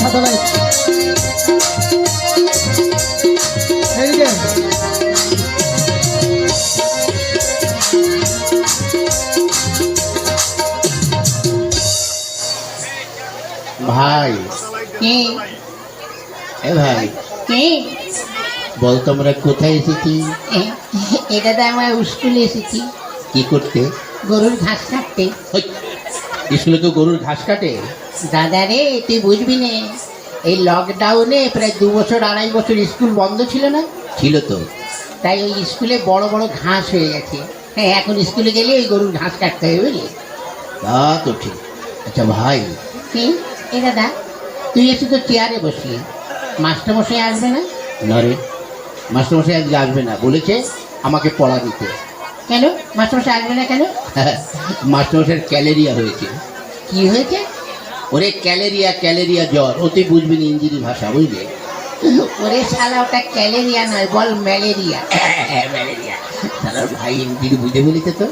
সাদা লাইট এইদিকে ভাই। কে? এ ভাই। কে? বল তোমরা কোথায় এসেছি? এটা তো আমরা স্কুলে এসেছি। কি করতে? গরুর ঘাস কাটতে। স্কুলে তো গরুর ঘাস কাটে। দাদা রে তুই বুঝবি নে এই লকডাউনে প্রায় দু বছর আড়াই বছর স্কুল বন্ধ ছিল না? ছিল তো। তাই ওই স্কুলে বড় বড় ঘাস হয়ে গেছে। হ্যাঁ এখন স্কুলে গেলে ওই গরুর ঘাস কাটতে হবে বুঝলি? তা তো ঠিক। আচ্ছা ভাই। কি? এ দাদা তুই এসে তো চেয়ারে বসলি। মাস্টারমশাই আসবে না? না রে মাস্টারমশাই আজকে আসবে না। বলেছে আমাকে পড়া দিতে। কেন? মাস্টারমশাই আসবে না কেন? মাস্টারমশাইয়ের ক্যালেরিয়া হয়েছে। কি হয়েছে? ওরে ক্যালেরিয়া ক্যালেরিয়া জ্বর ও তুই বুঝবি না ইঞ্জিনি ভাষা বুঝলি? ওরে শালা ওটা ক্যালেরিয়া নয় বল ম্যালেরিয়া। ম্যালেরিয়া। সালার ভাই ইঞ্জিনি বুঝে বলিতে তো?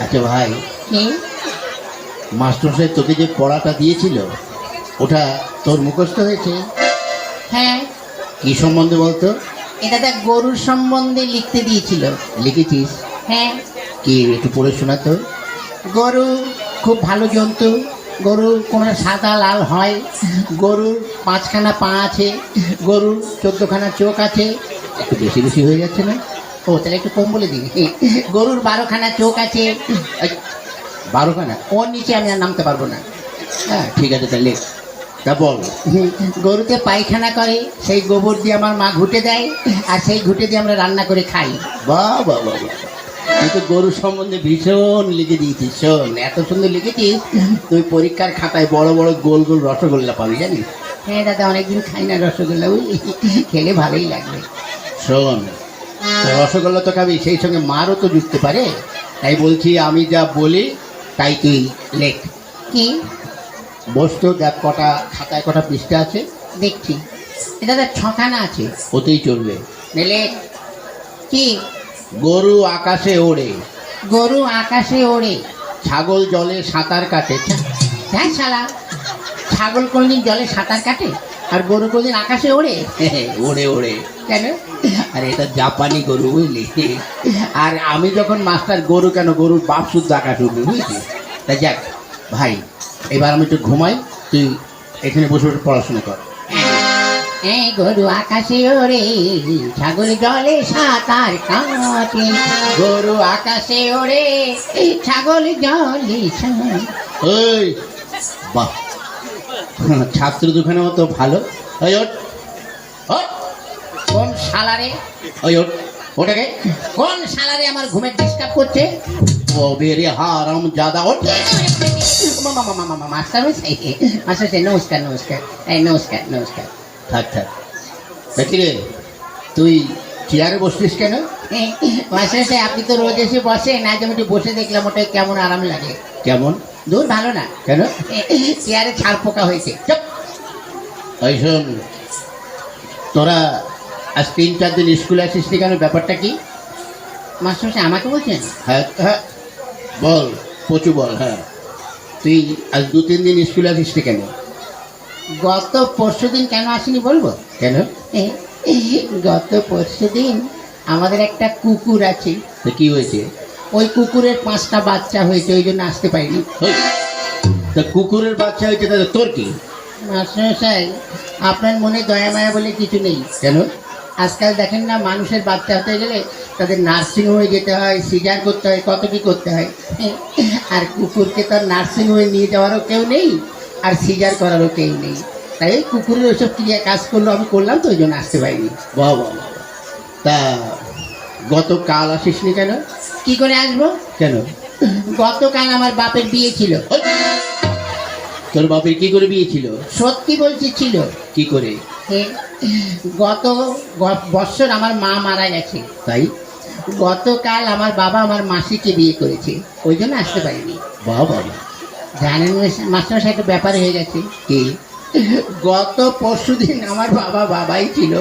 আচ্ছা ভাই মাস্টারমশাই তোকে যে পড়াটা দিয়েছিল ওটা তোর মুখস্থ হয়েছে? হ্যাঁ। কি সম্বন্ধে বলতো? এটা গরুর সম্বন্ধে লিখতে দিয়েছিল। লিখেছিস? হ্যাঁ। কি একটু পড়ে শোনাতো? গরু খুব ভালো জন্তু। গরুর কোনো সাদা লাল হয়। গরুর পাঁচখানা পা আছে। গরুর চোদ্দখানা চোখ আছে। একটু বেশি বেশি হয়ে যাচ্ছে না? ও, তাহলে একটু কম বলে দিই। গরুর বারোখানা চোখ আছে। বারোখানা? ওর নিচে আমি আর নামতে পারব না। হ্যাঁ ঠিক আছে, তাহলে তা বল। গরুতে পায়খানা করে, সেই গোবর দিয়ে আমার মা ঘুটে দেয়, আর সেই ঘুটে দিয়ে আমরা রান্না করে খাই। বাহ বাহ বাহ। বাহ। তুই তো গরু সম্বন্ধে ভীষণ লিখে দিয়েছিস শোন এত সুন্দর লিখেছিস তুই পরীক্ষার খাতায় বড় বড় গোল গোল রসগোল্লা পাবি জানিস? হ্যাঁ দাদা অনেকদিন খাই না রসগোল্লা বুঝলি খেলে ভালোই লাগবে। শোন রসগোল্লা তো খাবি সেই সঙ্গে মারও তো জুটতে পারে। তাই বলছি আমি যা বলি তাই তুই লেখ। কি? বস তো দেখ কটা খাতায় কটা পৃষ্ঠা আছে? দেখছি। এটা দাদা ছখানা আছে। ওতেই চলবে। নিলে কি? গরু আকাশে ওড়ে। গরু আকাশে ওড়ে। ছাগল জলে সাঁতার কাটে। হ্যাঁ শালা। ছাগল কোনদিন জলে সাঁতার কাটে? আর গরু কোনদিন আকাশে ওড়ে? ওড়ে ওড়ে। কেন? আর এটা জাপানি গরু বুঝলি? আর আমি যখন মাস্টার গরু কেন গরুর বাপ শুদ্ধ আকাশ উঠবে বুঝলি? তা যাক ভাই এবার আমি একটু ঘুমাই তুই এখানে বসে বসে পড়াশোনা কর। হ্যাঁ গরু আকাশে ওড়ে ছাগল জলে সাঁতার কাটে গরু আকাশে ওড়ে ছাগল জলে ওই বাহ ছাত্র দুখানে মতো ভালো ওই ওট কোন শালারে ওই ওট ওটাকে কোন শালারে আমার ঘুমের ডিস্টার্ব করছে ও বেরে হারাম জাদা মামা মাস্টার নমস্কার নমস্কার এই নমস্কার নমস্কার থাক থাক। রে তুই চেয়ারে বসছিস কেন? মাস্টার আপনি তো রোজ এসে বসেন আজ আমি একটু বসে দেখলাম ওটা কেমন আরাম লাগে। কেমন? দূর ভালো না। কেন? চেয়ারে ছাড় পোকা হয়েছে। চুপ। ওই শোন তোরা আজ তিন চার দিন স্কুলে আসিস কেন? ব্যাপারটা কি? মাস্টার আমাকে বলছেন? হ্যাঁ হ্যাঁ। বল পচু বল হ্যাঁ। তুই আজ দু তিন দিন স্কুলে আসিস কেন? গত পরশু দিন কেন আসেনি বলব? কেন? গত পরশু দিন আমাদের একটা কুকুর আছে। তো কি হয়েছে? ওই কুকুরের পাঁচটা বাচ্চা হয়েছে ওই জন্য আসতে পারিনি। তা কুকুরের বাচ্চা হয়েছে তাহলে তোর কি? মাস্টারমশাই আপনার মনে দয়া মায়া বলে কিছু নেই। কেন? আজকাল দেখেন না মানুষের বাচ্চা হতে গেলে তাদের নার্সিং হোমে যেতে হয় সিজার করতে হয় কত কি করতে হয়। আর কুকুরকে তো নার্সিং হোমে নিয়ে যাওয়ারও কেউ নেই। আর সিজার করারও কেউ নেই। তাই কুকুরের ওইসব ক্রিয়া কাজ করল? আমি করলাম তো ওই জন্য আসতে পারিনি। বাহ বাহ। তা গতকাল আসিস নি কেন? কি করে আসব? কেন? গতকাল আমার বাপের বিয়ে ছিল। তোর বাপের কি করে বিয়ে ছিল? সত্যি বলছি ছিল। কি করে? গত বৎসর আমার মা মারা গেছে। তাই? গতকাল আমার বাবা আমার মাসিকে বিয়ে করেছে। ওই জন্য আসতে পারিনি। বাবা জানেন মাস্টার একটা ব্যাপার হয়ে গেছে। কি? গত পরশু দিন আমার বাবা বাবাই ছিল।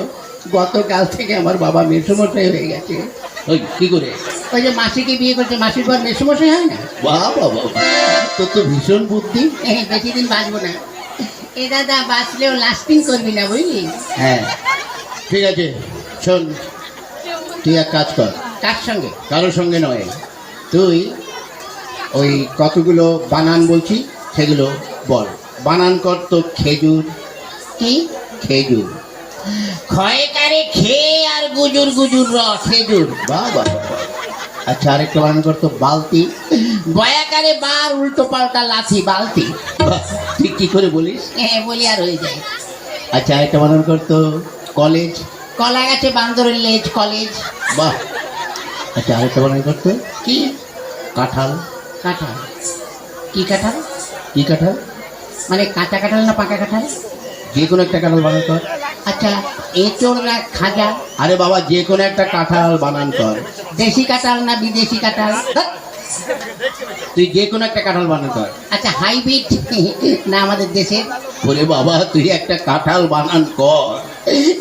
গতকাল থেকে আমার বাবা মেসমশাই হয়ে গেছে। ওই কি করে? ওই যে মাসিকে বিয়ে করছে মাসির পর মেসমশাই হয় না? বাহ বাবা তোর তো ভীষণ বুদ্ধি। বেশি দিন বাঁচবো না। এ দাদা বাঁচলেও লাস্টিং করবি না বুঝলি? হ্যাঁ। ঠিক আছে শোন। তুই এক কাজ কর। কার সঙ্গে? কারোর সঙ্গে নয়। তুই ওই কতগুলো বানান বলছি সেগুলো বল। বানান কর তো খেজুর। কি? খেজুর। ক্ষয়কারে খেয়ে আর গুজুর গুজুর র খেজুর বাহ। আচ্ছা আরেকটা বানান কর তো বালতি বয়াকারে বার উল্টো পাল্টা লাথি বালতি। তুই কি করে বলিস? হ্যাঁ বলি আর হয়ে যায়। আচ্ছা আরেকটা বানান কর তো কলেজ। কলা গাছে বান্দরের লেজ কলেজ। বাহ। আচ্ছা আরেকটা বানান কর তো কি? কাঁঠাল। কাঁঠাল। কি কাঁঠাল? কি কাঁঠাল? মানে কাঁচা কাঁঠাল না পাকা কাঁঠাল? যে কোনো একটা কাঁঠাল বানান কর। আচ্ছা এঁচড় না খাজা। আরে বাবা যে কোনো একটা কাঁঠাল বানান কর। দেশি কাঁঠাল না বিদেশি কাঁঠাল? তুই যে কোনো একটা কাঁঠাল বানান কর। আচ্ছা হাইব্রিড না আমাদের দেশের? বলে বাবা তুই একটা কাঁঠাল বানান কর।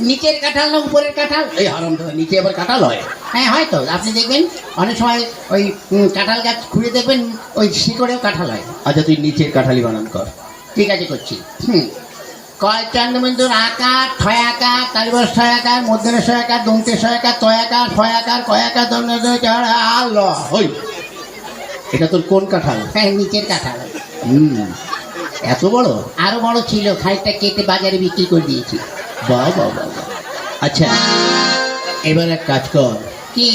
নিচের কাঁঠাল না উপরের কাঁঠাল? এই হারাম দাদা নিচে আবার কাঁঠাল হয়। হ্যাঁ হয়তো আপনি দেখবেন অনেক সময় ওই কাঁঠাল গাছ খুঁড়ে দেখবেন ওই শিকড়েও কাঁঠাল হয়। আচ্ছা তুই নিচের কাঁঠালি বানান কর। ঠিক আছে করছি। হুম। কয় চন্দ্রবিন্দুর আকার ছয় আকার কালিবর ছয় আকার মধ্যের ছয় আকার দন্তের ছয় আকার তয় আকার ছয় আকার কয় আকার দন্ত আর ল ওই এটা তোর কোন কাঁঠাল? হ্যাঁ নিচের কাঁঠাল। হুম। এত বড়? আরও বড় ছিল খানিকটা কেটে বাজারে বিক্রি করে দিয়েছি। বাহ বাহ। আচ্ছা এবার এক কাজ কর। কি?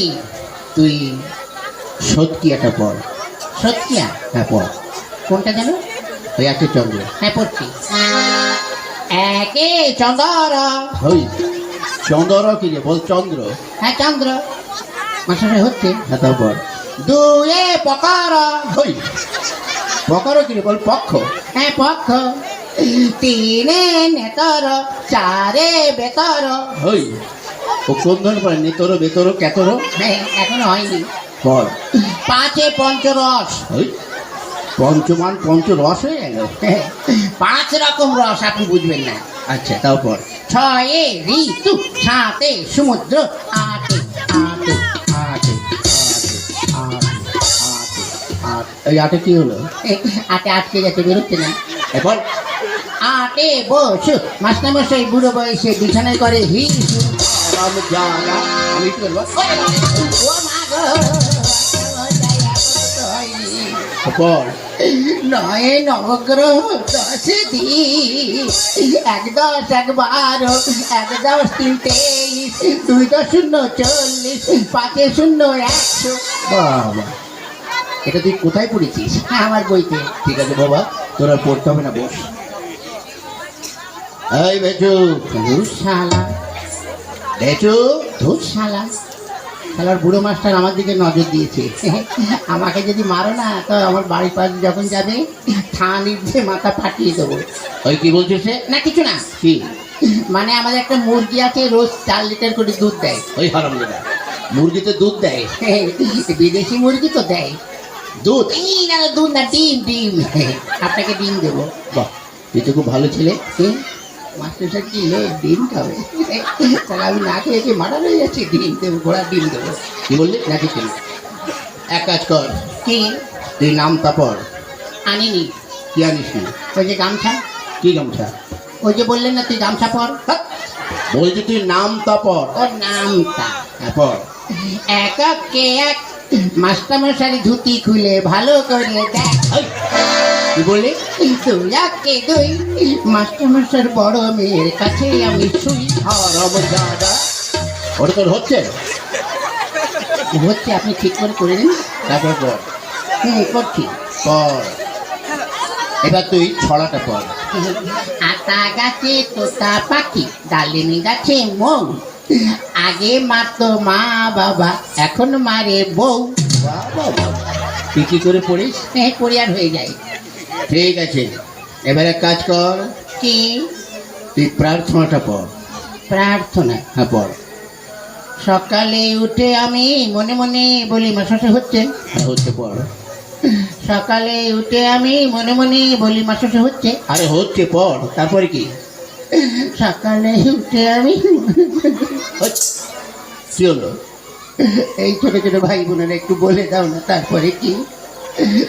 তুই একটা পড়। সত্যিয়া হ্যাঁ পড়। কোনটা যেন? ওই একে চন্দ্র। হ্যাঁ পড়ছি। একে চন্দ্র। ওই চন্দ্র কি রে? বল চন্দ্র। হ্যাঁ চন্দ্র। মাসারে হচ্ছে। হ্যাঁ তারপর দুয়ে পকর। ওই পকারও কি রে? বল পক্ষ। হ্যাঁ পক্ষ। তিনে নেতর চারে বেতর। ওই ও ধরনের পড়ে নেতর বেতর কেতর এখনও হয়নি। পড় পাঁচে পঞ্চরস। ওই পঞ্চমান পঞ্চ রস হয়ে গেল? পাঁচ রকম রস আপনি বুঝবেন না। আচ্ছা তারপর ছয়ে ঋতু সাতে সমুদ্র আটে আটে আটে আটে আটে আট। আটে কি হলো? আটে আটকে যাচ্ছে বেরোচ্ছে না। এবার আটে বসু মাস্টারমশাই বুড়ো বয়সে বিছানায় করে হি আমি পর নয় নবগ্রহ দশে দিন এক দশ এক বারো এক দশ তিন তেইশ দুই দশ শূন্য চল্লিশ পাঁচে শূন্য একশো। বাবা এটা তুই কোথায় পড়েছিস? হ্যাঁ আমার বইতে। ঠিক আছে বাবা তোর পড়তে হবে না বস। এই বেচু ধূসালা বেচু ধূসালা খেলার বুড়ো মাস্টার আমার দিকে নজর দিয়েছে। আমাকে যদি মারো না তো আমার বাড়ির পাশে যখন যাবে থানি দিয়ে মাথা ফাটিয়ে দেবো। ওই কি বলছিস না কিছু না। কি? মানে আমাদের একটা মুরগি আছে রোজ চার লিটার করে দুধ দেয়। ওই হারাম দাদা মুরগিতে দুধ দেয়? বিদেশি মুরগি তো দেয়। দুধ? এই না না, দুধ না ডিম ডিম। আপনাকে ডিম দেবো। বাহ তুই তো খুব ভালো ছেলে। হুম? কি লোক ডিম খাবে তাহলে আমি না খেয়ে খেয়ে মারা হয়ে যাচ্ছি? ডিম দেবো ঘোড়া ডিম দেবো। কি বললি? না কিছু এক কাজ কর। কি? তুই নামটা পড় আনিনি। কি আনিস? ওই যে গামছা। কি গামছা? ওই যে বললেন না তুই গামছা পর? হাট! বলছি তুই নামটা পড় ওর নামটা হ্যাঁ পড় এক কে এক? মাস্টারমশারি ধুতি খুলে ভালো করে দেখ। এই, কি বললি? দুই একে দুই মাস্টারমশার বড় মেয়ের কাছে আমি শুই। হারাম দাদা ওটা তোর হচ্ছে? হচ্ছে? আপনি ঠিক করে করে নিন তারপর পড় হুম করছি। পড় এবার তুই ছড়াটা পড় আতা গাছে তোতা পাখি ডালিমি গাছে মৌ। আগে মারতো মা বাবা এখন মারে বউ। তুই কি করে পড়িস? হ্যাঁ পরিয়ার হয়ে যায়। ঠিক আছে। এবারে কাজ কর। কি? তুই প্রার্থনাটা পড়। প্রার্থনা? হ্যাঁ পড়। সকালে উঠে আমি মনে মনে বলি মাসাসে হচ্ছে? হ্যাঁ হচ্ছে পড়। সকালে উঠে আমি মনে মনে বলি মাসাসে হচ্ছে? আরে হচ্ছে পড়। তারপরে কি? সকালে উঠে আমি। কি হলো? এই ছোট ছোট ভাই বোনেরা একটু বলে দাও না তারপরে কি?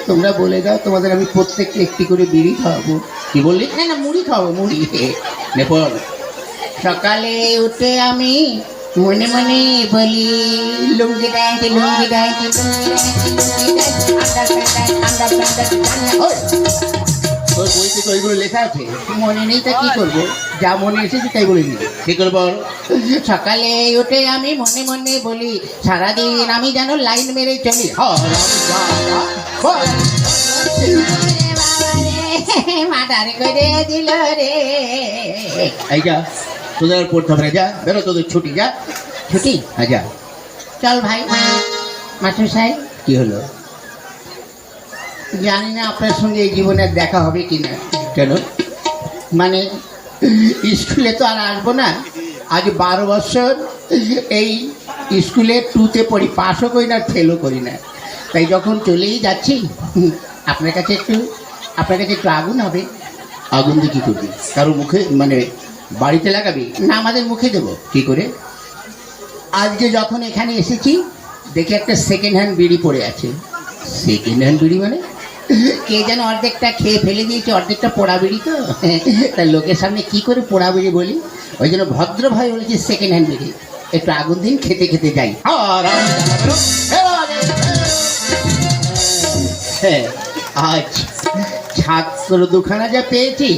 তোমরা বলে দাও তোমাদের আমি প্রত্যেককে একটি করে বিড়ি খাওয়াবো। কি বললি? না না মুড়ি খাওয়াবো মুড়ি। নেপল সকালে উঠে আমি মনে মনে বলি লুঙ্গি ডাইট লুঙ্গি ডাইট তোর বইতে তো ওইগুলো লেখা আছে। মনে নেই তা কি করব? যা মনে এসেছে তাই বলে দিই কি করে বল? সকালে উঠে আমি মনে মনে বলি সারাদিন আমি যেন লাইন মেরে চলি। রে এই যা তোদের পড়তে হবে যা বেরো তোদের ছুটি যা। ছুটি? হ্যাঁ যা। চল ভাই মাস্টার সাহেব। কি হলো? জানি না আপনার সঙ্গে এই জীবনে দেখা হবে কিনা কেন? মানে স্কুলে তো আর আসব না। আজ বারো বছর এই স্কুলে টুতে পড়ি পাসও করি না ফেলও করি না। তাই যখন চলেই যাচ্ছি আপনার কাছে একটু আপনার কাছে একটু আগুন হবে। আগুন দিয়ে কি করবি? কারও মুখে মানে বাড়িতে লাগাবি? না আমাদের মুখে দেবো। কি করে? আজকে যখন এখানে এসেছি দেখি একটা সেকেন্ড হ্যান্ড বিড়ি পড়ে আছে। সেকেন্ড হ্যান্ড বিড়ি মানে? কে যেন অর্ধেকটা খেয়ে ফেলে দিয়েছে অর্ধেকটা পোড়া বিড়ি তো। তাই লোকের সামনে কি করে পোড়া বিড়ি বলি? ওই জন্য ভদ্র ভাই বলেছি সেকেন্ড হ্যান্ড বিড়ি। একটু আগুন দিন খেতে খেতে যাই। আজ ছাত্র দুখানা যা পেয়েছি,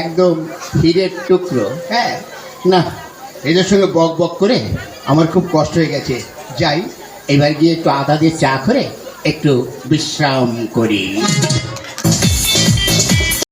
একদম হীরের টুকরো হ্যাঁ? না, এদের সঙ্গে বক বক করে আমার খুব কষ্ট হয়ে গেছে। যাই, এবার গিয়ে একটু আদা দিয়ে চা করে একটু বিশ্রাম করি।